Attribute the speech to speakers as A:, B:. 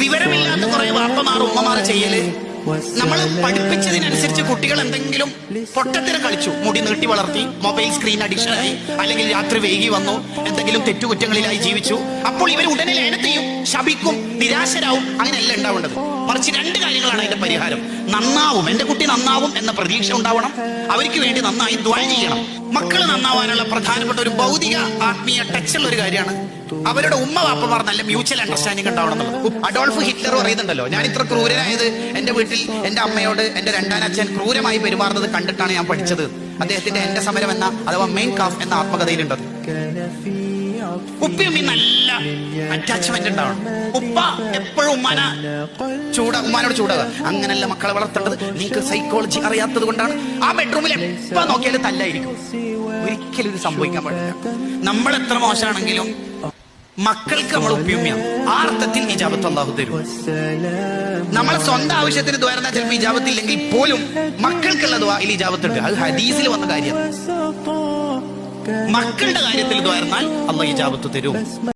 A: വിവരമില്ലാത്ത കുറെ വാപ്പമാർ ഉമ്മമാർ ചെയ്യൽ. നമ്മൾ പഠിപ്പിച്ചതിനനുസരിച്ച് കുട്ടികൾ എന്തെങ്കിലും പൊട്ടത്തിന് കളിച്ചു. മുടി നീട്ടി വളർത്തി മൊബൈൽ സ്ക്രീൻ അഡിക്ഷൻ ആയി അല്ലെങ്കിൽ രാത്രി വൈകി വന്നു എന്തെങ്കിലും തെറ്റുകുറ്റങ്ങളിലായി ജീവിച്ചു. അപ്പോൾ ഇവർ ഉടനെ ലേനത്ത് ചെയ്യും ശപിക്കും നിരാശരാവും അങ്ങനെയല്ല ഉണ്ടാവേണ്ടത്. മറിച്ച് രണ്ട് കാര്യങ്ങളാണ് അതിന്റെ പരിഹാരം. നന്നാവും എന്റെ കുട്ടി നന്നാവും എന്ന പ്രതീക്ഷ ഉണ്ടാവണം. അവർക്ക് വേണ്ടി നന്നായി ദ്വാര ചെയ്യണം. മക്കൾ നന്നാവാനുള്ള പ്രധാനപ്പെട്ട ഒരു ഭൗതിക ആത്മീയ ടച്ചുള്ള ഒരു കാര്യമാണ്. അവരുടെ ഉമ്മ വാപ്പമാർ നല്ല മ്യൂച്വൽ അണ്ടർസ്റ്റാൻഡിംഗ് ഉണ്ടാവണം എന്നുള്ളത്. അഡോൾഫ് ഹിറ്റ്ലർ പറയുന്നുണ്ടല്ലോ ഞാൻ ഇത്ര ക്രൂരനായത് എന്റെ വീട്ടിൽ എന്റെ അമ്മയോട് എന്റെ രണ്ടാനച്ഛൻ ക്രൂരമായി പെരുമാറുന്നത് കണ്ടിട്ടാണ് ഞാൻ പഠിച്ചത്. അദ്ദേഹത്തിന്റെ എന്റെ സമരം എന്ന അഥവാ മെയിൻ കാഫ് എന്ന ആത്മകഥയിലുണ്ടത്. ഉപ്പയും നല്ല അറ്റാച്ച്മെന്റ് ഉണ്ടാവണം. ഉപ്പ എപ്പോഴും ഉമ്മാന ചൂട ഉമ്മാനോട് ചൂടാവുക അങ്ങനല്ല മക്കളെ വളർത്തേണ്ടത്. നിങ്ങൾക്ക് സൈക്കോളജി അറിയാത്തത് കൊണ്ടാണ്. ആ ബെഡ്റൂമിൽ എപ്പോ നോക്കിയാലും തല്ലായിരിക്കും. ഒരിക്കലും ഇത് സംഭവിക്കാൻ പാടില്ല. നമ്മൾ എത്ര മോശമാണെങ്കിലും മക്കൾക്ക് നമ്മൾ ഉപയോഗിക്കാം ആ അർത്ഥത്തിൽ ഇജാബത്ത് അള്ളാഹു തരും. നമ്മൾ സ്വന്തം ആവശ്യത്തിന് ദ്വാരം ചിലപ്പോൾ ഇജാബത്ത് ഇല്ലെങ്കിൽ പോലും മക്കൾക്കുള്ള ദ്വാ ഇജാബത്ത് ഉണ്ട്. അത് ഹദീസിൽ വന്ന കാര്യം. മക്കളുടെ കാര്യത്തിൽ ദ്വാരുന്നാൽ അള്ളാഹ് ഇജാബത്ത് തരും.